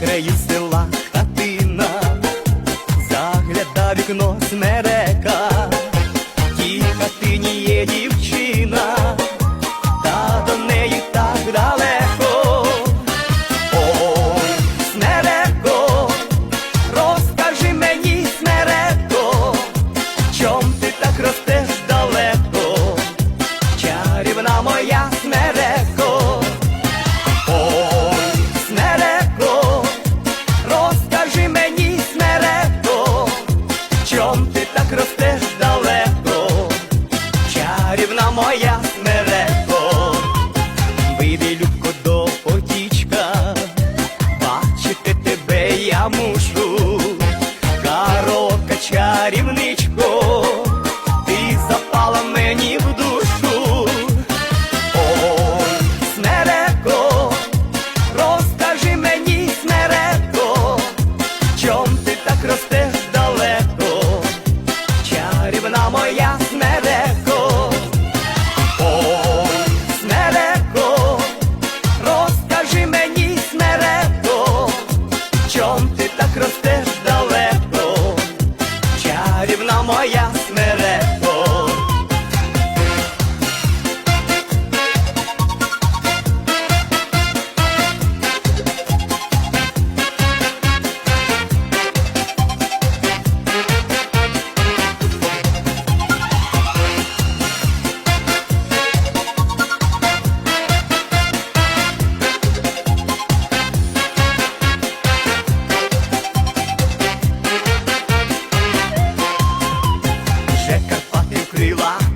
краю села хатина, загляда вікно сне. ростеш далеко, чарівна моя смереко, вийди, любко до потічка, бачити тебе я мушу, карока чарівничка. estrela.